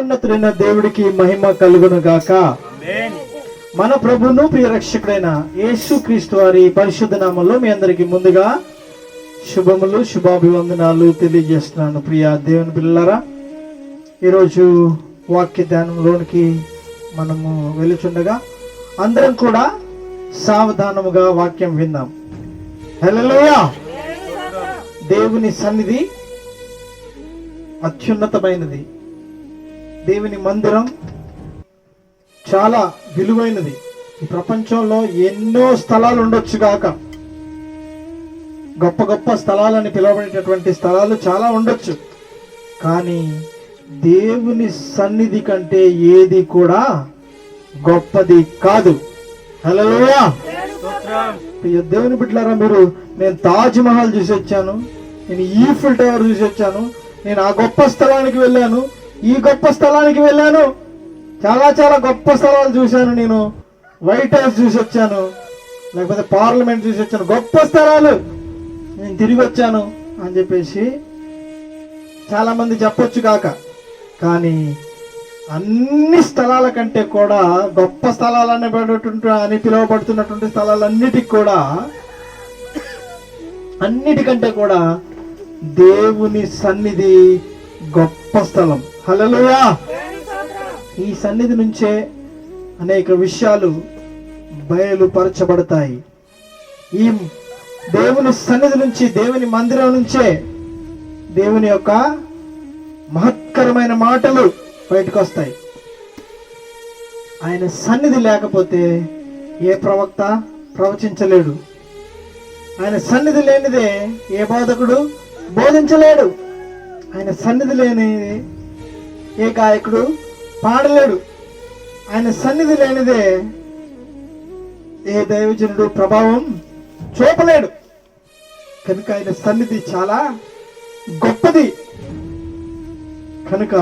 ఉన్నతుడైన దేవుడికి మహిమ కలుగును గాక మన ప్రభును ప్రియ రక్షకుడైన యేసు క్రీస్తు వారి పరిశుద్ధ నామంలో మీ అందరికి ముందుగా శుభములు శుభాభివందనాలు తెలియజేస్తున్నాను ప్రియ దేవుని పిల్లలారా ఈరోజు వాక్య ధ్యానంలోనికి మనము వెలుచుండగా అందరం కూడా సావధానముగా వాక్యం విందాం. హల్లెలూయా. దేవుని సన్నిధి అత్యున్నతమైనది. దేవుని మందిరం చాలా విలువైనది. ఈ ప్రపంచంలో ఎన్నో స్థలాలు ఉండొచ్చు కాక గొప్ప గొప్ప స్థలాలని పిలువబడేటటువంటి స్థలాలు చాలా ఉండొచ్చు. కానీ దేవుని సన్నిధి కంటే ఏది కూడా గొప్పది కాదు. హలోయా దేవుని బిడ్డలారా మీరు నేను తాజ్ మహల్ చూసి వచ్చాను నేను ఈఫిల్ టవర్ చూసి వచ్చాను నేను ఆ గొప్ప స్థలానికి వెళ్ళాను. ఈ గొప్ప స్థలానికి వెళ్ళాను. చాలా చాలా గొప్ప స్థలాలు చూశాను నేను. వైట్ హౌస్ చూసి వచ్చాను. లేకపోతే పార్లమెంట్ చూసి వచ్చాను. గొప్ప స్థలాలు. నేను తిరిగి వచ్చాను అని చెప్పేసి చాలామంది చెప్పొచ్చు కాక. కానీ అన్ని స్థలాల కంటే కూడా గొప్ప స్థలాలు అనబడేటువంటి అని పిలువబడుతున్నటువంటి స్థలాలన్నిటికి కూడా అన్నిటికంటే కూడా దేవుని సన్నిధి గొప్ప స్థలం. హలలుయా ఈ సన్నిధి నుంచే అనేక విషయాలు బయలుపరచబడతాయి. ఈ దేవుని సన్నిధి నుంచి దేవుని మందిరం నుంచే దేవుని యొక్క మహత్కరమైన మాటలు బయటకు వస్తాయి ఆయన సన్నిధి లేకపోతే ఏ ప్రవక్త ప్రవచించలేడు. ఆయన సన్నిధి లేనిదే ఏ బోధకుడు బోధించలేడు. ఆయన సన్నిధి లేని ఏ గాయకుడు పాడలేడు. ఆయన సన్నిధి లేనిదే ఏ దైవజనుడు ప్రభావం చూపలేడు. కనుక ఆయన సన్నిధి చాలా గొప్పది. కనుక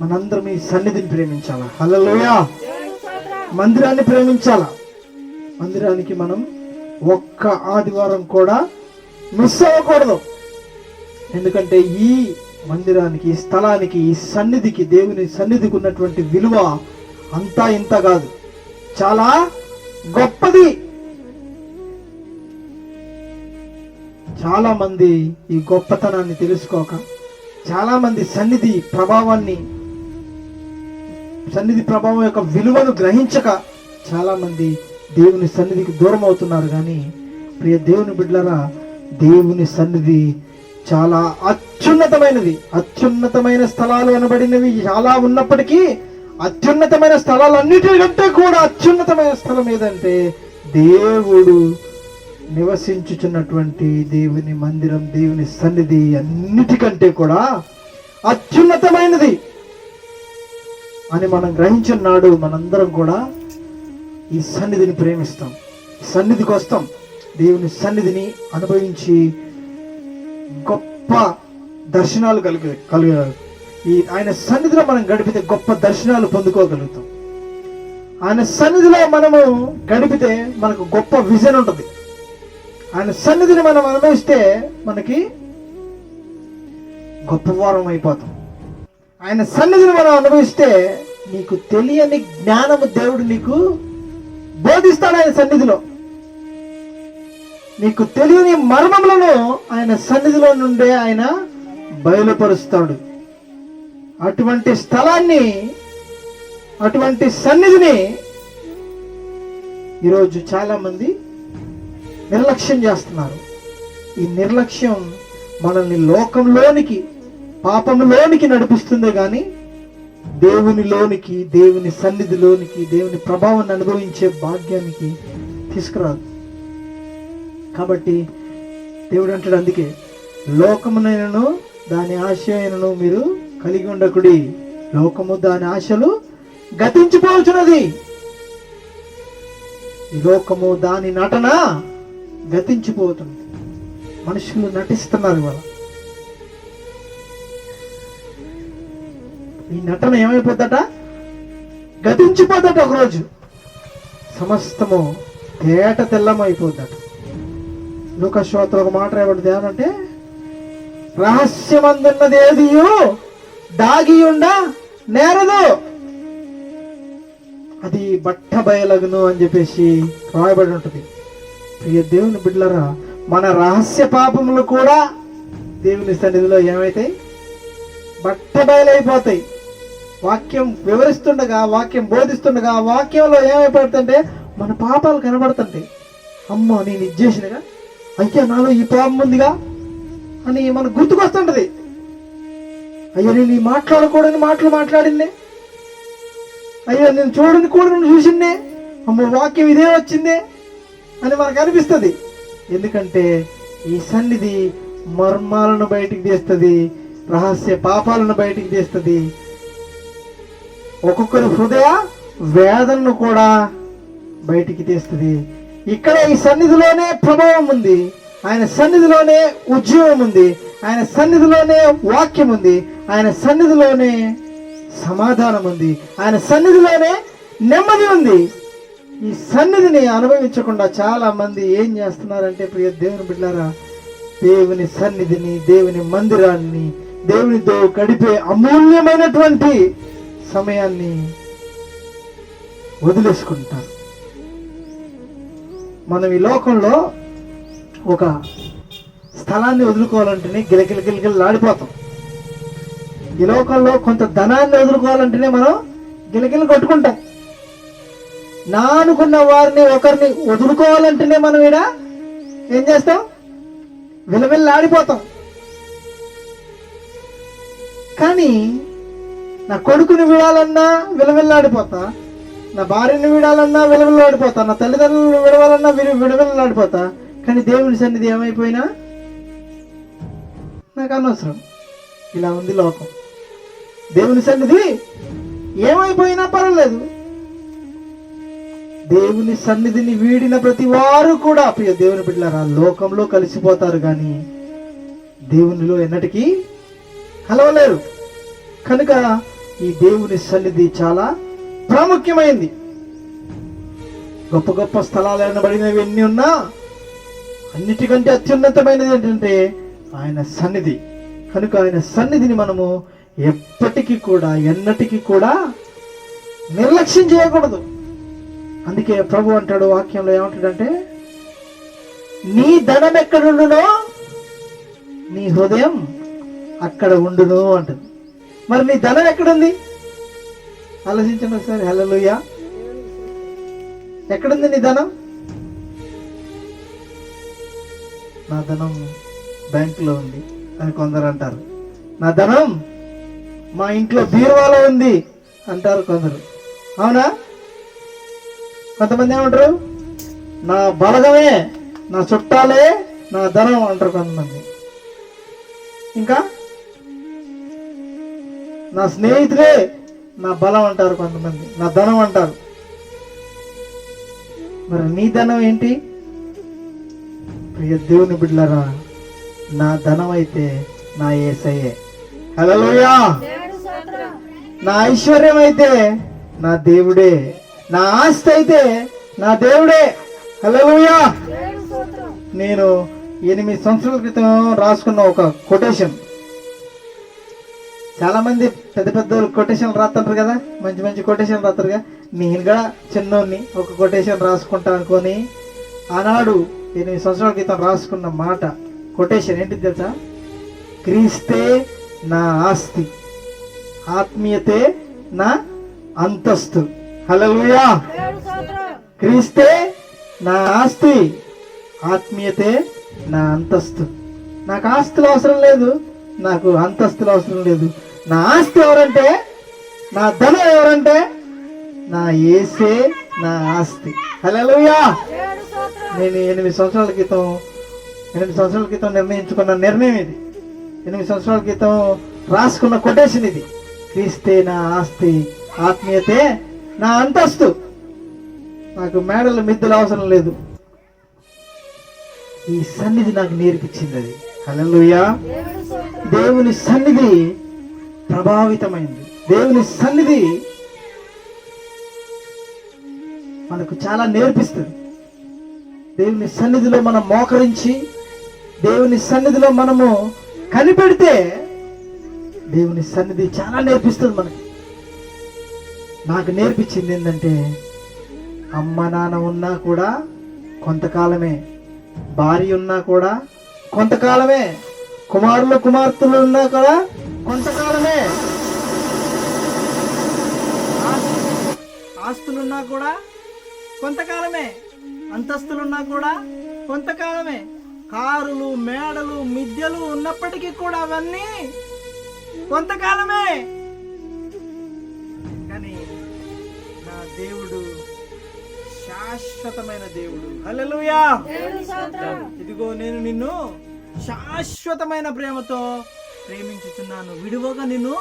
మనందరం ఈ సన్నిధిని ప్రేమించాలా? హల్లెలూయా! మందిరాన్ని ప్రేమించాలా? మందిరానికి మనం ఒక్క ఆదివారం కూడా మిస్ అవ్వకూడదు. ఎందుకంటే ఈ మందిరానికి ఈ స్థలానికి ఈ సన్నిధికి దేవుని సన్నిధికి ఉన్నటువంటి విలువ అంతా ఇంత కాదు. చాలా గొప్పది. చాలా మంది ఈ గొప్పతనాన్ని తెలుసుకోక చాలా మంది సన్నిధి ప్రభావాన్ని సన్నిధి ప్రభావం యొక్క విలువను గ్రహించక చాలా మంది దేవుని సన్నిధికి దూరం అవుతున్నారు. కానీ ప్రియ దేవుని బిడ్డలరా దేవుని సన్నిధి చాలా అత్యున్నతమైనది. అత్యున్నతమైన స్థలాలు అనబడినవి చాలా ఉన్నప్పటికీ అత్యున్నతమైన స్థలాలన్నిటికంటే కూడా అత్యున్నతమైన స్థలం ఏదంటే దేవుడు నివసించుచున్నటువంటి దేవుని మందిరం దేవుని సన్నిధి అన్నిటికంటే కూడా అత్యున్నతమైనది అని మనం గ్రహించున్నాడు మనందరం కూడా ఈ సన్నిధిని ప్రేమిస్తాం. సన్నిధికి వస్తాం. దేవుని సన్నిధిని అనుభవించి గొప్ప దర్శనాలు కలిగి కలిగ ఈ ఆయన సన్నిధిలో మనం గడిపితే గొప్ప దర్శనాలు పొందుకోగలుగుతాం. ఆయన సన్నిధిలో మనము గడిపితే మనకు గొప్ప విజన్ ఉంటుంది. ఆయన సన్నిధిని మనం అనుభవిస్తే మనకి గొప్ప వారం అయిపోతాం. ఆయన సన్నిధిని మనం అనుభవిస్తే నీకు తెలియని జ్ఞానము దేవుడు నీకు బోధిస్తాడు ఆయన సన్నిధిలో. నీకు తెలియని మర్మములను ఆయన సన్నిధిలో నుండే ఆయన బయలుపరుస్తాడు. అటువంటి స్థలాన్ని అటువంటి సన్నిధిని ఈరోజు చాలా మంది నిర్లక్ష్యం చేస్తున్నారు. ఈ నిర్లక్ష్యం మనల్ని లోకంలోనికి పాపంలోనికి నడిపిస్తుందే కానీ దేవునిలోనికి దేవుని సన్నిధిలోనికి దేవుని ప్రభావాన్ని అనుభవించే భాగ్యానికి తీసుకురాదు. కాబట్టి దేవుడు అంటాడు అందుకే లోకమునైనను దాని ఆశయను మీరు కలిగి ఉండకుడి. లోకము దాని ఆశలు గతించిపోవచ్చున్నది లోకము దాని నటన గతించిపోతుంది మనుషులు నటిస్తున్నారు ఇవాళ. ఈ నటన ఏమైపోద్దట గతించిపోద్దట ఒకరోజు. సమస్తము తేట తెల్లమైపోద్దట లోకశ్రోత్ర ఒక మాట రాయబడింది. ఏమంటే రహస్యమందున్నది ఏదియో దాగి నేరదు. అది బట్ట బయలగును అని చెప్పేసి రాయబడి ఉంటుంది. ప్రియ దేవుని బిడ్డలరా మన రహస్య పాపములు కూడా దేవుని సన్నిధిలో ఏమైతాయి? బట్ట బయలైపోతాయి వాక్యం వివరిస్తుండగా వాక్యం బోధిస్తుండగా వాక్యంలో ఏమైపడుతుంటే మన పాపాలు కనబడుతుంటాయి. అమ్మో నేను ఇది చేసినగా? అయ్యా నాలో ఈ పాపం ఉందిగా? అని మనకు గుర్తుకొస్తుంటది అయ్యో నేను ఈ మాట్లాడకూడని మాటలు మాట్లాడిందే. అయ్యో నేను చూడని కూడా నేను చూసిందే. అమ్మో వాక్యం ఇదే వచ్చిందే అని మనకు అనిపిస్తుంది. ఎందుకంటే ఈ సన్నిధి మర్మాలను బయటికి తీస్తుంది రహస్య పాపాలను బయటికి తీస్తుంది. ఒక్కొక్కరి హృదయ వేదనను కూడా బయటికి తీస్తుంది. ఇక్కడ ఈ సన్నిధిలోనే ప్రభావం ఉంది. ఆయన సన్నిధిలోనే ఉద్యోగం ఉంది. ఆయన సన్నిధిలోనే వాక్యం ఉంది. ఆయన సన్నిధిలోనే సమాధానం ఉంది. ఆయన సన్నిధిలోనే నెమ్మది ఉంది. ఈ సన్నిధిని అనుభవించకుండా చాలా మంది ఏం చేస్తున్నారంటే ప్రియ దేవుని బిడ్డారా దేవుని సన్నిధిని దేవుని మందిరాన్ని దేవునితో గడిపే అమూల్యమైనటువంటి సమయాన్ని వదిలేసుకుంటారు. మనం ఈ లోకంలో ఒక స్థలాన్ని వదులుకోవాలంటేనే గిలకిల గిలకిల ఆడిపోతాం ఈ లోకంలో కొంత ధనాన్ని వదులుకోవాలంటేనే మనం గిలగిల కొట్టుకుంటాం. నా అనుకున్న వారిని ఒకరిని వదులుకోవాలంటేనే మనం ఈడ ఏం చేస్తాం? విలవిల్లాడిపోతాం కానీ నా కొడుకుని విడాలన్నా విలవిల్లాడిపోతా నా భార్యని విడాలన్నా విలవిల్లాడిపోతా నా తల్లిదండ్రులను విడవాలన్నా విడవిల్లాడిపోతా కానీ దేవుని సన్నిధి ఏమైపోయినా నాకు అనవసరం. ఇలా ఉంది లోకం. దేవుని సన్నిధి ఏమైపోయినా పర్వాలేదు. దేవుని సన్నిధిని వీడిన ప్రతి వారు కూడా ప్రియ దేవుని బిడ్డలారా లోకంలో కలిసిపోతారు కానీ దేవునిలో ఎన్నటికీ కలవలేరు. కనుక ఈ దేవుని సన్నిధి చాలా ప్రాముఖ్యమైంది. గొప్ప గొప్ప స్థలాలు ఎన్నబడినవి ఎన్ని ఉన్నా అన్నిటికంటే అత్యున్నతమైనది ఏంటంటే ఆయన సన్నిధి. కనుక ఆయన సన్నిధిని మనము ఎప్పటికీ కూడా ఎన్నటికీ కూడా నిర్లక్ష్యం చేయకూడదు. అందుకే ప్రభు అంటాడు వాక్యంలో ఏమంటాడంటే నీ ధనం ఎక్కడుండునో నీ హృదయం అక్కడ ఉండును అంటుంది. మరి నీ ధనం ఎక్కడుంది? ఆలోచించండి ఒకసారి. హలో ఎక్కడుంది నీ ధనం? నా ధనం బ్యాంకులో ఉంది అని కొందరు అంటారు నా ధనం మా ఇంట్లో బీరువాలో ఉంది అంటారు కొందరు. అవునా? కొంతమంది ఏమంటారు? నా బలగమే నా చుట్టాలే నా ధనం అంటారు కొంతమంది. ఇంకా? నా స్నేహితులే నా బలం అంటారు కొంతమంది. నా ధనం అంటారు. మరి నీ ధనం ఏంటి? ప్రియ దేవుని బిడ్డలరా నా ధనం అయితే నా ఏసయ్యే. హలోయా నా ఐశ్వర్యం అయితే నా దేవుడే. నా ఆస్తి అయితే నా దేవుడే. హలోయా నేను ఎనిమిది సంవత్సరాల క్రితం రాసుకున్న ఒక కొటేషన్. చాలా మంది పెద్ద పెద్ద కొటేషన్ రాస్తారు కదా? మంచి మంచి కొటేషన్ రాస్తారుగా నేను కూడా చిన్నోడిని ఒక కొటేషన్ రాసుకుంటా అనుకొని ఆనాడు ఎనిమిది సంవత్సరాల క్రితం రాసుకున్న మాట కొటేషన్ ఏంటి తెలుసా? క్రీస్తే నా ఆస్తి ఆత్మీయతే నా అంతస్తు. హలోయా క్రీస్తే నా ఆస్తి ఆత్మీయతే నా అంతస్తు. నాకు ఆస్తులు అవసరం లేదు నాకు అంతస్తులు అవసరం లేదు. నా ఆస్తి ఎవరంటే నా ధనం ఎవరంటే నా ఏసే నా ఆస్తి. హల్లెలూయా! నేను ఎనిమిది సంవత్సరాల క్రితం ఎనిమిది సంవత్సరాల క్రితం నిర్ణయించుకున్న నిర్ణయం ఇది. ఎనిమిది సంవత్సరాల క్రితం రాసుకున్న కొటేషన్ ఇది. క్రీస్తే నా ఆస్తి ఆత్మీయతే నా అంతస్తు. నాకు మేడలు మిద్దెలు అవసరం లేదు. ఈ సన్నిధి నాకు నేర్పించింది అది. హల్లెలూయా. దేవుని సన్నిధి ప్రభావితమైంది. దేవుని సన్నిధి మనకు చాలా నేర్పిస్తుంది. దేవుని సన్నిధిలో మనం మోకరించి దేవుని సన్నిధిలో మనము కనిపెడితే దేవుని సన్నిధి చాలా నేర్పిస్తుంది మనకి. నాకు నేర్పించింది ఏంటంటే అమ్మ నాన్న ఉన్నా కూడా కొంతకాలమే భార్య ఉన్నా కూడా కొంతకాలమే కుమారులు కుమార్తెలు ఉన్నా కూడా కొంతకాలమే. ఆస్తులున్నా కూడా కొంతకాలమే. అంతస్తులున్నా కూడా కొంతకాలమే. కారులు మేడలు మిద్యలు ఉన్నప్పటికీ కూడా అవన్నీ కొంతకాలమే. కానీ నా దేవుడు శాశ్వతమైన దేవుడు. హల్లెలూయా. ఇదిగో నేను నిన్ను శాశ్వతమైన ప్రేమతో ప్రేమించుచున్నాను. విడువగా నిన్ను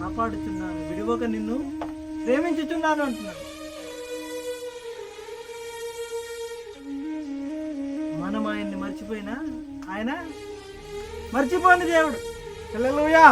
కాపాడుచున్నాను. విడువగా నిన్ను ప్రేమించుచున్నాను అంటున్నాడు మర్చిపోయినా? ఆయన మర్చిపోని దేవుడు. పిల్లలుయా